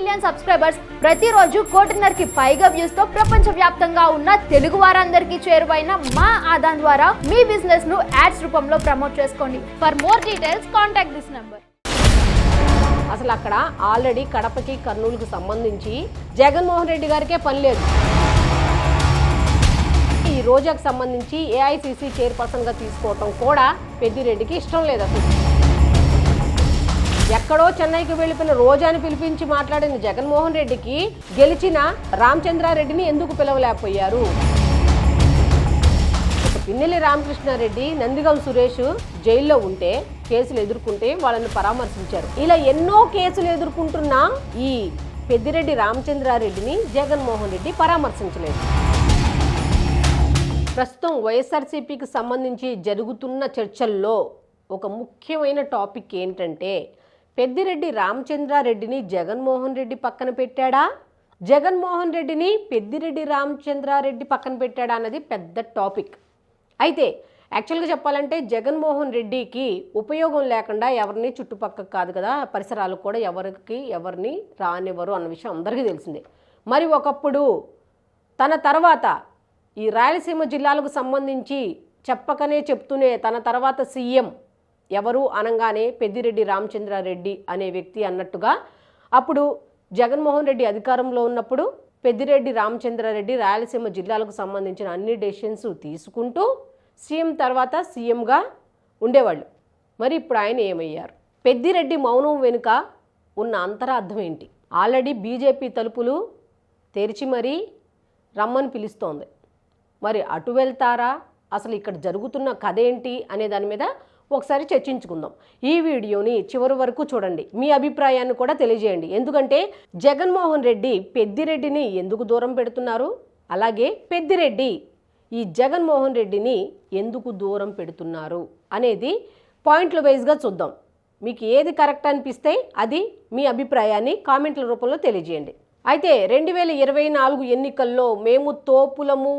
Million subscribers ప్రతిరోజు కోటిన్నరకి పైగా వ్యూస్తో ప్రపంచ వ్యాప్తంగా ఉన్న తెలుగు వారందరికీ చేరువైన మా ఆదాన్ ద్వారా మీ బిజినెస్ను యాడ్స్ రూపంలో ప్రమోట్ చేసుకోండి. For more details contact this number అసలు అక్కడ ఆల్రెడీ కడపకి కర్నూలుకు సంబంధించి జగన్మోహన్ రెడ్డి గారికే పని లేదు. ఈ రోజాకు సంబంధించి ఏఐసిసి చైర్పర్సన్గా తీసుకోవటం కూడా పెద్దిరెడ్డికి ఇష్టం లేదు అసలు. ఎక్కడో చెన్నైకి వెళ్ళిపోయిన రోజాని పిలిపించి మాట్లాడిన జగన్మోహన్ రెడ్డికి గెలిచిన రామచంద్రారెడ్డిని ఎందుకు పిలవలేకపోయారు? పిన్నెల్లి రామకృష్ణారెడ్డి నందిగం సురేష్ జైల్లో ఉంటే కేసులు ఎదుర్కొంటే వాళ్ళని పరామర్శించారు. ఇలా ఎన్నో కేసులు ఎదుర్కొంటున్న ఈ పెద్దిరెడ్డి రామచంద్రారెడ్డిని జగన్మోహన్ రెడ్డి పరామర్శించలేదు. ప్రస్తుతం వైఎస్ఆర్సీపీకి సంబంధించి జరుగుతున్న చర్చల్లో ఒక ముఖ్యమైన టాపిక్ ఏంటంటే పెద్దిరెడ్డి రామచంద్రారెడ్డిని జగన్మోహన్ రెడ్డి పక్కన పెట్టాడా? జగన్మోహన్ రెడ్డిని పెద్దిరెడ్డి రామచంద్రారెడ్డి పక్కన పెట్టాడా అన్నది పెద్ద టాపిక్. అయితే యాక్చువల్గా చెప్పాలంటే జగన్మోహన్ రెడ్డికి ఉపయోగం లేకుండా ఎవరిని చుట్టుపక్క కాదు కదా పరిసరాలకు కూడా ఎవరికి ఎవరిని రానివ్వరు అన్న విషయం అందరికీ తెలిసిందే. మరి ఒకప్పుడు తన తర్వాత ఈ రాయలసీమ జిల్లాలకు సంబంధించి చెప్పకనే చెప్తూనే తన తర్వాత సీఎం ఎవరు అనగానే పెద్దిరెడ్డి రామచంద్రారెడ్డి అనే వ్యక్తి అన్నట్టుగా అప్పుడు జగన్మోహన్ రెడ్డి అధికారంలో ఉన్నప్పుడు పెద్దిరెడ్డి రామచంద్రారెడ్డి రాయలసీమ జిల్లాలకు సంబంధించిన అన్ని డెసిషన్స్ తీసుకుంటూ సీఎం తర్వాత సీఎంగా ఉండేవాళ్ళు. మరి ఇప్పుడు ఆయన ఏమయ్యారు? పెద్దిరెడ్డి మౌనం వెనుక ఉన్న అంతరార్థం ఏంటి? ఆల్రెడీ బీజేపీ తలుపులు తెరిచి మరీ రమ్మని పిలుస్తోంది. మరి అటు వెళ్తారా? అసలు ఇక్కడ జరుగుతున్న కథ ఏంటి? అనే దాని మీద ఒకసారి చర్చించుకుందాం. ఈ వీడియోని చివరి వరకు చూడండి. మీ అభిప్రాయాన్ని కూడా తెలియజేయండి. ఎందుకంటే జగన్మోహన్ రెడ్డి పెద్దిరెడ్డిని ఎందుకు దూరం పెడుతున్నారు? అలాగే పెద్దిరెడ్డి ఈ జగన్మోహన్ రెడ్డిని ఎందుకు దూరం పెడుతున్నారు అనేది పాయింట్ల వైజ్గా చూద్దాం. మీకు ఏది కరెక్ట్ అనిపిస్తే అది మీ అభిప్రాయాన్ని కామెంట్ల రూపంలో తెలియజేయండి. అయితే రెండు వేల ఇరవై నాలుగు ఎన్నికల్లో మేము తోపులము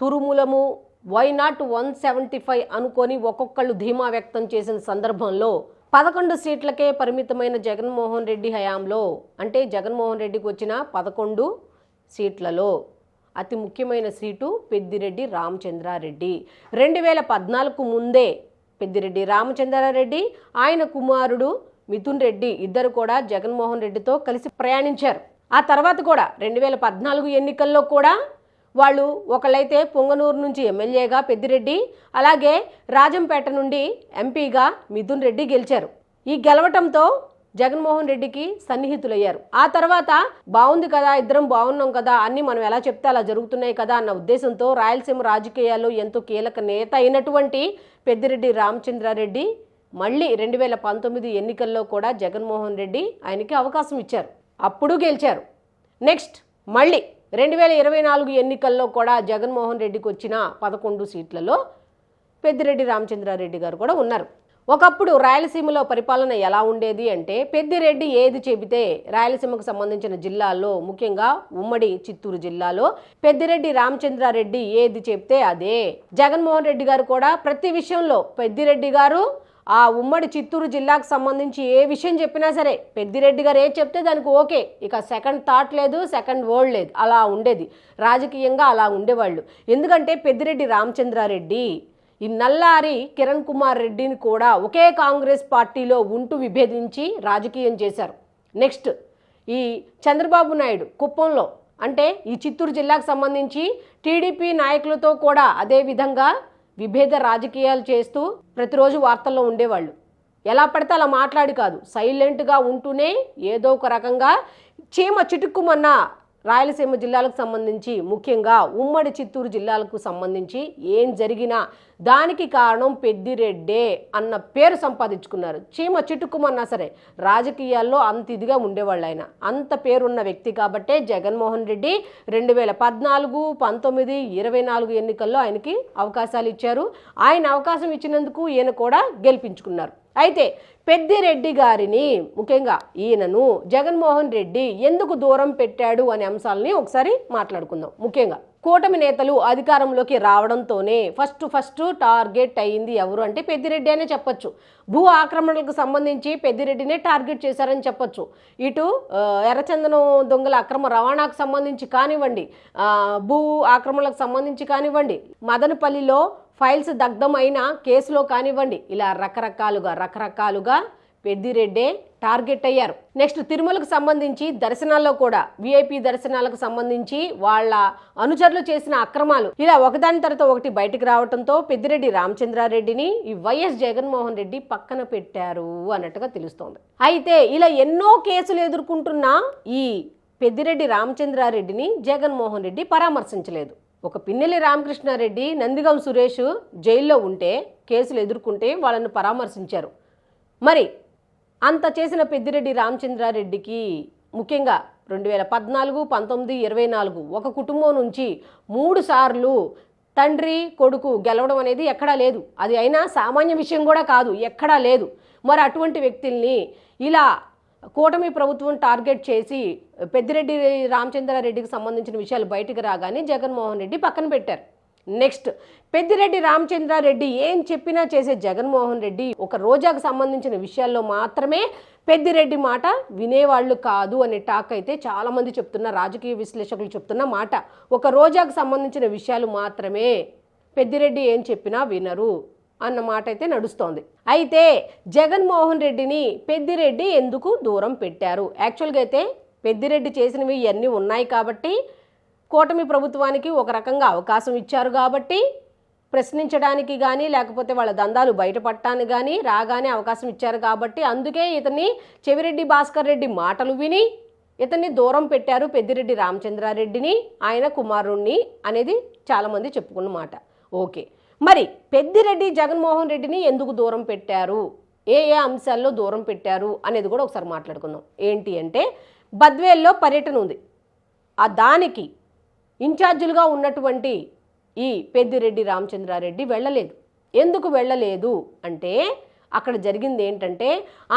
తురుములము why not one seventy five అనుకొని ఒక్కొక్కళ్ళు ధీమా వ్యక్తం చేసిన సందర్భంలో పదకొండు సీట్లకే పరిమితమైన జగన్మోహన్ రెడ్డి హయాంలో అంటే జగన్మోహన్ రెడ్డికి వచ్చిన పదకొండు సీట్లలో అతి ముఖ్యమైన సీటు పెద్దిరెడ్డి రామచంద్రారెడ్డి. రెండు వేల పద్నాలుగు ముందే పెద్దిరెడ్డి రామచంద్రారెడ్డి ఆయన కుమారుడు మిథున్ రెడ్డి ఇద్దరు కూడా జగన్మోహన్ రెడ్డితో కలిసి ప్రయాణించారు. ఆ తర్వాత కూడా రెండు వేల పద్నాలుగు ఎన్నికల్లో కూడా వాళ్ళు ఒకళ్ళైతే పొంగనూరు నుంచి ఎమ్మెల్యేగా పెద్దిరెడ్డి అలాగే రాజంపేట నుండి ఎంపీగా మిథున్ రెడ్డి గెలిచారు. ఈ గెలవటంతో జగన్మోహన్ రెడ్డికి సన్నిహితులయ్యారు. ఆ తర్వాత బాగుంది కదా ఇద్దరం బాగున్నాం కదా అన్ని మనం ఎలా చెప్తే అలా జరుగుతున్నాయి కదా అన్న ఉద్దేశంతో రాయలసీమ రాజకీయాల్లో ఎంతో కీలక నేత అయినటువంటి పెద్దిరెడ్డి రామచంద్రారెడ్డి మళ్ళీ రెండు వేల పంతొమ్మిది ఎన్నికల్లో కూడా జగన్మోహన్ రెడ్డి ఆయనకి అవకాశం ఇచ్చారు. అప్పుడు గెలిచారు. నెక్స్ట్ మళ్ళీ రెండు వేల ఇరవై నాలుగు ఎన్నికల్లో కూడా జగన్మోహన్ రెడ్డికి వచ్చిన పదకొండు సీట్లలో పెద్దిరెడ్డి రామచంద్రారెడ్డి గారు కూడా ఉన్నారు. ఒకప్పుడు రాయలసీమలో పరిపాలన ఎలా ఉండేది అంటే పెద్దిరెడ్డి ఏది చెబితే రాయలసీమకు సంబంధించిన జిల్లాల్లో ముఖ్యంగా ఉమ్మడి చిత్తూరు జిల్లాలో పెద్దిరెడ్డి రామచంద్రారెడ్డి ఏది చెప్తే అదే. జగన్మోహన్ రెడ్డి గారు కూడా ప్రతి విషయంలో పెద్దిరెడ్డి గారు ఆ ఉమ్మడి చిత్తూరు జిల్లాకు సంబంధించి ఏ విషయం చెప్పినా సరే పెద్దిరెడ్డి గారు ఏది చెప్తే దానికి ఓకే. ఇక సెకండ్ థాట్ లేదు సెకండ్ వర్డ్ లేదు. అలా ఉండేది. రాజకీయంగా అలా ఉండేవాళ్ళు. ఎందుకంటే పెద్దిరెడ్డి రామచంద్రారెడ్డి ఈ నల్లారి కిరణ్ కుమార్ రెడ్డిని కూడా ఒకే కాంగ్రెస్ పార్టీలో ఉంటూ విభేదించి రాజకీయం చేశారు. నెక్స్ట్ ఈ చంద్రబాబు నాయుడు కుప్పంలో అంటే ఈ చిత్తూరు జిల్లాకు సంబంధించి టీడీపీ నాయకులతో కూడా అదే విధంగా విభేద రాజకీయాలు చేస్తూ ప్రతిరోజు వార్తల్లో ఉండేవాళ్ళు. ఎలా పడితే అలా మాట్లాడి కాదు సైలెంట్గా ఉంటూనే ఏదో ఒక రకంగా చీమ చిటుక్కుమన్న రాయలసీమ జిల్లాలకు సంబంధించి ముఖ్యంగా ఉమ్మడి చిత్తూరు జిల్లాలకు సంబంధించి ఏం జరిగినా దానికి కారణం పెద్దిరెడ్డే అన్న పేరు సంపాదించుకున్నారు. చీమ చిటుక్కుమన్నా సరే రాజకీయాల్లో అంత ఇదిగా ఉండేవాళ్ళు ఆయన అంత పేరున్న వ్యక్తి కాబట్టే జగన్మోహన్ రెడ్డి రెండు వేల పద్నాలుగు పంతొమ్మిది ఇరవై నాలుగు ఎన్నికల్లో ఆయనకి అవకాశాలు ఇచ్చారు. ఆయన అవకాశం ఇచ్చినందుకు ఈయన కూడా గెలిపించుకున్నారు. అయితే పెద్దిరెడ్డి గారిని ముఖ్యంగా ఈయనను జగన్మోహన్ రెడ్డి ఎందుకు దూరం పెట్టాడు అనే అంశాలని ఒకసారి మాట్లాడుకుందాం. ముఖ్యంగా కూటమి నేతలు అధికారంలోకి రావడంతోనే ఫస్ట్ ఫస్ట్ టార్గెట్ అయ్యింది ఎవరు అంటే పెద్దిరెడ్డి అనే చెప్పొచ్చు. భూ ఆక్రమణలకు సంబంధించి పెద్దిరెడ్డినే టార్గెట్ చేశారని చెప్పొచ్చు. ఇటు ఎర్రచందనం దొంగల అక్రమ రవాణాకు సంబంధించి కానివ్వండి భూ ఆక్రమణలకు సంబంధించి కానివ్వండి మదనపల్లిలో ఫైల్స్ దగ్ధమైన కేసులో కానివ్వండి. ఇలా రకరకాలుగా రకరకాలుగా పెద్దిరెడ్డే టార్గెట్ అయ్యారు. నెక్స్ట్ తిరుమలకు సంబంధించి దర్శనాల్లో కూడా విఐపి దర్శనాలకు సంబంధించి వాళ్ళ అనుచరులు చేసిన అక్రమాలు. ఇలా ఒకదాని తర్వాత ఒకటి బయటకు రావడంతో పెద్దిరెడ్డి రామచంద్రారెడ్డిని ఈ వైఎస్ జగన్మోహన్ రెడ్డి పక్కన పెట్టారు అన్నట్టుగా తెలుస్తోంది. అయితే ఇలా ఎన్నో కేసులు ఎదుర్కొంటున్న ఈ పెద్దిరెడ్డి రామచంద్రారెడ్డిని జగన్మోహన్ రెడ్డి పరామర్శించలేదు. ఒక పిన్నెల్లి రామకృష్ణారెడ్డి నందిగం సురేష్ జైల్లో ఉంటే కేసులు ఎదుర్కొంటే వాళ్ళని పరామర్శించారు. మరి అంత చేసిన పెద్దిరెడ్డి రామచంద్రారెడ్డికి ముఖ్యంగా రెండు వేల పద్నాలుగు పంతొమ్మిది ఇరవై నాలుగు ఒక కుటుంబం నుంచి మూడు సార్లు తండ్రి కొడుకు గెలవడం అనేది ఎక్కడా లేదు. అది అయినా సామాన్య విషయం కూడా కాదు ఎక్కడా లేదు. మరి అటువంటి వ్యక్తుల్ని ఇలా కూటమి ప్రభుత్వం టార్గెట్ చేసి పెద్దిరెడ్డి రామచంద్రారెడ్డికి సంబంధించిన విషయాలు బయటకు రాగానే జగన్మోహన్ రెడ్డి పక్కన పెట్టారు. నెక్స్ట్ పెద్దిరెడ్డి రామచంద్రారెడ్డి ఏం చెప్పినా చేసే జగన్మోహన్ రెడ్డి ఒక రోజాకు సంబంధించిన విషయాల్లో మాత్రమే పెద్దిరెడ్డి మాట వినేవాళ్ళు కాదు అనే టాక్ అయితే చాలామంది చెప్తున్న రాజకీయ విశ్లేషకులు చెప్తున్న మాట. ఒక రోజాకు సంబంధించిన విషయాలు మాత్రమే పెద్దిరెడ్డి ఏం చెప్పినా వినరు. అన్న మాట అయితే నడుస్తోంది. అయితే జగన్మోహన్ రెడ్డిని పెద్దిరెడ్డి ఎందుకు దూరం పెట్టారు? యాక్చువల్గా అయితే పెద్దిరెడ్డి చేసినవి ఇవన్నీ ఉన్నాయి కాబట్టి కూటమి ప్రభుత్వానికి ఒక రకంగా అవకాశం ఇచ్చారు కాబట్టి ప్రశ్నించడానికి కానీ లేకపోతే వాళ్ళ దందాలు బయటపడటానికి కానీ రాగానే అవకాశం ఇచ్చారు కాబట్టి అందుకే ఇతని చెవిరెడ్డి భాస్కర్ రెడ్డి మాటలు విని ఇతన్ని దూరం పెట్టారు పెద్దిరెడ్డి రామచంద్రారెడ్డిని ఆయన కుమారుణ్ణి అనేది చాలామంది చెప్పుకున్న మాట. ఓకే. మరి పెద్దిరెడ్డి జగన్మోహన్ రెడ్డిని ఎందుకు దూరం పెట్టారు? ఏ ఏ అంశాల్లో దూరం పెట్టారు? అనేది కూడా ఒకసారి మాట్లాడుకుందాం. ఏంటి అంటే బద్వేల్లో పర్యటన ఉంది. ఆ దానికి ఇన్ఛార్జీలుగా ఉన్నటువంటి ఈ పెద్దిరెడ్డి రామచంద్రారెడ్డి వెళ్ళలేదు. ఎందుకు వెళ్ళలేదు? అంటే అక్కడ జరిగింది ఏంటంటే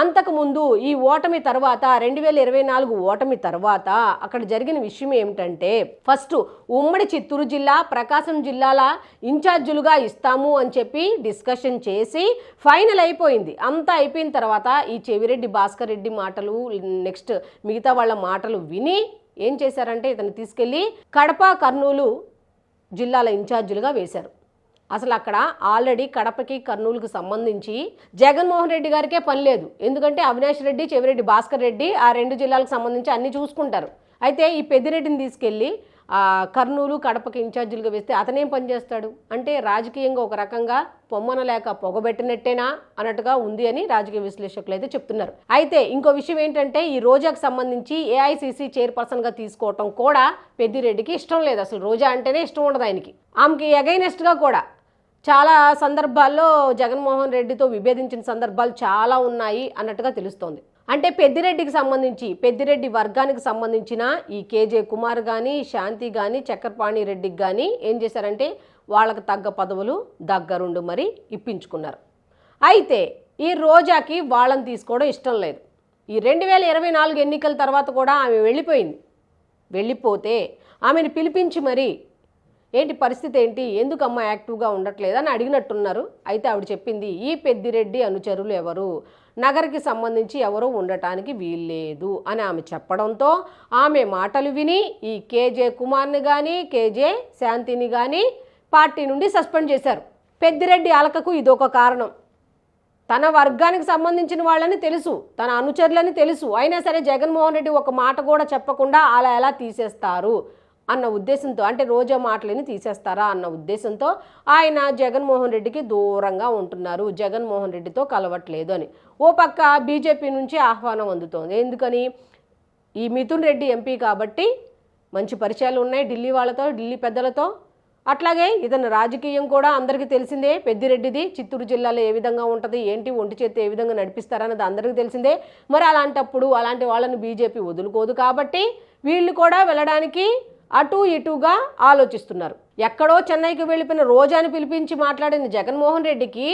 అంతకుముందు ఈ ఓటమి తర్వాత రెండు వేల ఇరవై నాలుగు ఓటమి తర్వాత అక్కడ జరిగిన విషయం ఏమిటంటే ఫస్ట్ ఉమ్మడి చిత్తూరు జిల్లా ప్రకాశం జిల్లాల ఇన్ఛార్జీలుగా ఇస్తాము అని చెప్పి డిస్కషన్ చేసి ఫైనల్ అయిపోయింది. అంతా అయిపోయిన తర్వాత ఈ చెవిరెడ్డి భాస్కర్ రెడ్డి మాటలు నెక్స్ట్ మిగతా వాళ్ళ మాటలు విని ఏం చేశారంటే ఇతను తీసుకెళ్ళి కడప కర్నూలు జిల్లాల ఇన్ఛార్జీలుగా వేశారు. అసలు అక్కడ ఆల్రెడీ కడపకి కర్నూలుకు సంబంధించి జగన్మోహన్ రెడ్డి గారికే పని లేదు. ఎందుకంటే అవినాష్ రెడ్డి చెవిరెడ్డి భాస్కర్ రెడ్డి ఆ రెండు జిల్లాలకు సంబంధించి అన్ని చూసుకుంటారు. అయితే ఈ పెద్దిరెడ్డిని తీసుకెళ్ళి కర్నూలు కడపకి ఇన్ఛార్జీలుగా వేస్తే అతనేం పని చేస్తాడు? అంటే రాజకీయంగా ఒక రకంగా పొమ్మన లేక పొగబెట్టినట్టేనా అన్నట్టుగా ఉంది అని రాజకీయ విశ్లేషకులు అయితే చెప్తున్నారు. అయితే ఇంకో విషయం ఏంటంటే ఈ రోజాకు సంబంధించి ఏఐసిసి చైర్పర్సన్గా తీసుకోవటం కూడా పెద్దిరెడ్డికి ఇష్టం లేదు. అసలు రోజా అంటేనే ఇష్టం ఉండదు ఆయనకి. ఆమెకి అగైనెస్ట్గా కూడా చాలా సందర్భాల్లో జగన్మోహన్ రెడ్డితో విభేదించిన సందర్భాలు చాలా ఉన్నాయి అన్నట్టుగా తెలుస్తోంది. అంటే పెద్దిరెడ్డికి సంబంధించి పెద్దిరెడ్డి వర్గానికి సంబంధించిన ఈ కేజే కుమార్ కానీ శాంతి కానీ చక్రపాణి రెడ్డికి కానీ ఏం చేశారంటే వాళ్ళకు తగ్గ పదవులు దగ్గరుండు మరి ఇప్పించుకున్నారు. అయితే ఈ రోజాకి వాళ్ళని తీసుకోవడం ఇష్టం లేదు. ఈ రెండు వేల ఇరవై నాలుగు ఎన్నికల తర్వాత కూడా ఆమె వెళ్ళిపోయింది. వెళ్ళిపోతే ఆమెను పిలిపించి మరి ఏంటి పరిస్థితి ఏంటి? ఎందుకు అమ్మ యాక్టివ్గా ఉండట్లేదు అని అడిగినట్టున్నారు. అయితే ఆవిడ చెప్పింది ఈ పెద్దిరెడ్డి అనుచరులు ఎవరు? నగరికి సంబంధించి ఎవరూ ఉండటానికి వీల్లేదు. అని ఆమె చెప్పడంతో ఆమె మాటలు విని ఈ కేజే కుమార్ని కానీ కేజే శాంతిని కానీ పార్టీ నుండి సస్పెండ్ చేశారు. పెద్దిరెడ్డి అలకకు ఇదొక కారణం. తన వర్గానికి సంబంధించిన వాళ్ళని తెలుసు తన అనుచరులని తెలుసు. అయినా సరే జగన్మోహన్ రెడ్డి ఒక మాట కూడా చెప్పకుండా అలా ఎలా తీసేస్తారు? అన్న ఉద్దేశంతో అంటే రోజా మాటలని తీసేస్తారా అన్న ఉద్దేశంతో ఆయన జగన్మోహన్ రెడ్డికి దూరంగా ఉంటున్నారు. జగన్మోహన్ రెడ్డితో కలవట్లేదు అని. ఓ పక్క బీజేపీ నుంచి ఆహ్వానం అందుతోంది. ఎందుకని? ఈ మిథున్ రెడ్డి ఎంపీ కాబట్టి మంచి పరిచయాలు ఉన్నాయి ఢిల్లీ వాళ్ళతో ఢిల్లీ పెద్దలతో. అట్లాగే ఇతను రాజకీయం కూడా అందరికీ తెలిసిందే. పెద్దిరెడ్డిది చిత్తూరు జిల్లాలో ఏ విధంగా ఉంటుంది? ఏంటి? ఒంటి చేతి ఏ విధంగా నడిపిస్తారన్నది అందరికీ తెలిసిందే. మరి అలాంటప్పుడు అలాంటి వాళ్ళని బీజేపీ వదులుకోదు కాబట్టి వీళ్ళు కూడా వెళ్ళడానికి అటు ఇటుగా ఆలోచిస్తున్నారు. ఎక్కడో చెన్నైకి వెళ్ళిపోయిన రోజాని పిలిపించి మాట్లాడిన జగన్మోహన్ రెడ్డికి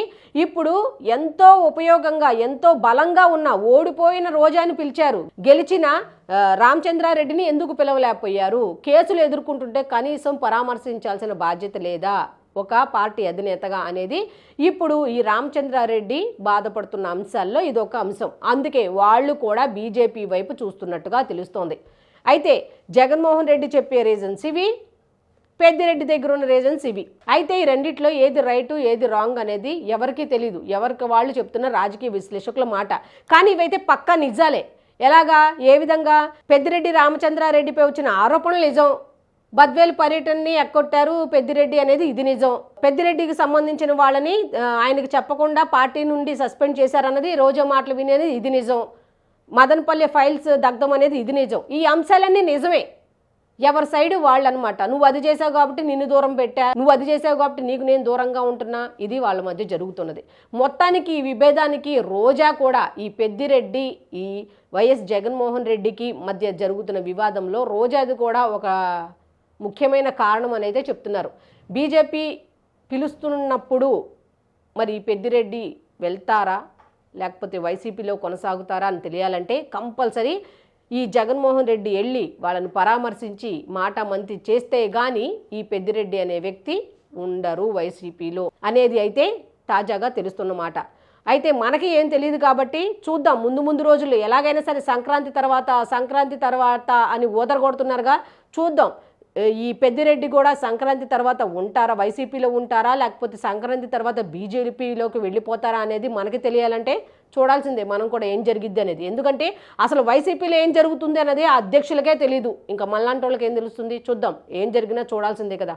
ఇప్పుడు ఎంతో ఉపయోగంగా ఎంతో బలంగా ఉన్న ఓడిపోయిన రోజాని పిలిచారు. గెలిచిన రామచంద్రారెడ్డిని ఎందుకు పిలవలేకపోయారు? కేసులు ఎదుర్కొంటుంటే కనీసం పరామర్శించాల్సిన బాధ్యత లేదా? ఒక పార్టీ అధినేతగా అనేది ఇప్పుడు ఈ రామచంద్రారెడ్డి బాధపడుతున్న అంశాల్లో ఇది ఒక అంశం. అందుకే వాళ్ళు కూడా బీజేపీ వైపు చూస్తున్నట్టుగా తెలుస్తోంది. అయితే జగన్మోహన్ రెడ్డి చెప్పే రీజన్స్ ఇవి పెద్దిరెడ్డి దగ్గర ఉన్న రీజన్స్ ఇవి. అయితే ఈ రెండిట్లో ఏది రైటు ఏది రాంగ్ అనేది ఎవరికీ తెలియదు ఎవరికి వాళ్ళు చెప్తున్న రాజకీయ విశ్లేషకుల మాట. కానీ ఇవైతే పక్కా నిజాలే. ఎలాగా? ఏ విధంగా? పెద్దిరెడ్డి రామచంద్రారెడ్డిపై వచ్చిన ఆరోపణలు నిజం. బద్వేలు పర్యటనని ఎక్కొట్టారు పెద్దిరెడ్డి అనేది ఇది నిజం. పెద్దిరెడ్డికి సంబంధించిన వాళ్ళని ఆయనకు చెప్పకుండా పార్టీ నుండి సస్పెండ్ చేశారన్నది రోజా మాటలు వినేది ఇది నిజం. మదనపల్లె ఫైల్స్ దగ్ధం అనేది ఇది నిజం. ఈ అంశాలన్నీ నిజమే. ఎవరి సైడ్ వాళ్ళు అనమాట నువ్వు అది చేసావు కాబట్టి నిన్ను దూరం పెట్టా. నువ్వు అది చేసావు కాబట్టి నీకు నేను దూరంగా ఉంటున్నా. ఇది వాళ్ళ మధ్య జరుగుతున్నది. మొత్తానికి ఈ విభేదానికి రోజా కూడా ఈ పెద్దిరెడ్డి ఈ వైఎస్ జగన్మోహన్ రెడ్డికి మధ్య జరుగుతున్న వివాదంలో రోజాది కూడా ఒక ముఖ్యమైన కారణం అనేది చెప్తున్నారు. బీజేపీ పిలుస్తున్నప్పుడు మరి ఈ పెద్దిరెడ్డి వెళ్తారా? లేకపోతే వైసీపీలో కొనసాగుతారా అని తెలియాలంటే కంపల్సరీ ఈ జగన్మోహన్ రెడ్డి వెళ్ళి వాళ్ళని పరామర్శించి మాట మంతి చేస్తే గాని ఈ పెద్దిరెడ్డి అనే వ్యక్తి ఉండరు వైసీపీలో అనేది అయితే తాజాగా తెలుస్తున్నమాట అయితే మనకి ఏం తెలియదు కాబట్టి చూద్దాం ముందు ముందు రోజులు ఎలాగైనా సరే సంక్రాంతి తర్వాత సంక్రాంతి తర్వాత అని ఊదరగొడుతున్నారుగా చూద్దాం. ఈ పెద్దిరెడ్డి కూడా సంక్రాంతి తర్వాత ఉంటారా? వైసీపీలో ఉంటారా? లేకపోతే సంక్రాంతి తర్వాత బీజేపీలోకి వెళ్ళిపోతారా అనేది మనకి తెలియాలంటే చూడాల్సిందే. మనం కూడా ఏం జరిగిద్ది అనేది. ఎందుకంటే అసలు వైసీపీలో ఏం జరుగుతుంది అనేది అధ్యక్షులకే తెలియదు ఇంకా మళ్ళాంటి వాళ్ళకి ఏం తెలుస్తుంది? చూద్దాం. ఏం జరిగినా చూడాల్సిందే కదా.